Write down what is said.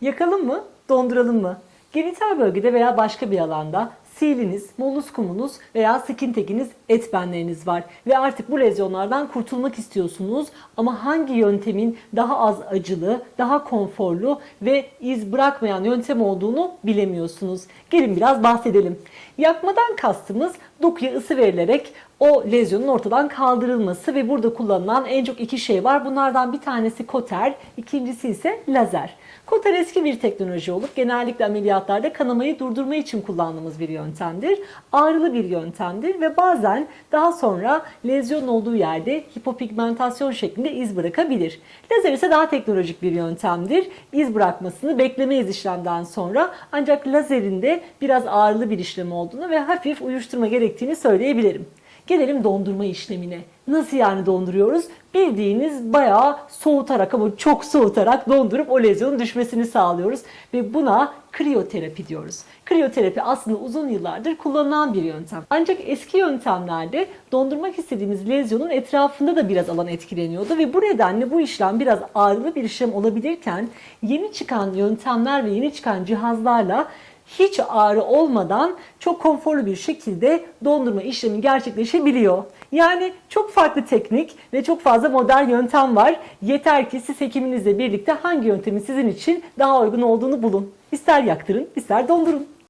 Yakalım mı, donduralım mı? Genital bölgede veya başka bir alanda siliniz, molluskumunuz veya skin tekiniz, et benleriniz var. Ve artık bu lezyonlardan kurtulmak istiyorsunuz. Ama hangi yöntemin daha az acılı, daha konforlu ve iz bırakmayan yöntem olduğunu bilemiyorsunuz. Gelin biraz bahsedelim. Yakmadan kastımız dokuya ısı verilerek o lezyonun ortadan kaldırılması ve burada kullanılan en çok iki şey var. Bunlardan bir tanesi koter, ikincisi ise lazer. Koter eski bir teknoloji olup genellikle ameliyatlarda kanamayı durdurma için kullandığımız bir yöntemdir. Ağrılı bir yöntemdir ve bazen daha sonra lezyon olduğu yerde hipopigmentasyon şeklinde iz bırakabilir. Lazer ise daha teknolojik bir yöntemdir. İz bırakmasını beklemeyiz işlemden sonra ancak lazerin biraz ağrılı bir işlem olduğunu ve hafif uyuşturma gerektiğini söyleyebilirim. Gelelim dondurma işlemine. Nasıl yani donduruyoruz? Bildiğiniz bayağı soğutarak ama çok soğutarak dondurup o lezyonun düşmesini sağlıyoruz. Ve buna kriyoterapi diyoruz. Kriyoterapi aslında uzun yıllardır kullanılan bir yöntem. Ancak eski yöntemlerde dondurmak istediğimiz lezyonun etrafında da biraz alan etkileniyordu. Ve bu nedenle bu işlem biraz ağrılı bir işlem olabilirken yeni çıkan yöntemler ve yeni çıkan cihazlarla hiç ağrı olmadan çok konforlu bir şekilde dondurma işlemi gerçekleşebiliyor. Yani çok farklı teknik ve çok fazla modern yöntem var. Yeter ki siz hekiminizle birlikte hangi yöntemin sizin için daha uygun olduğunu bulun. İster yaktırın, ister dondurun.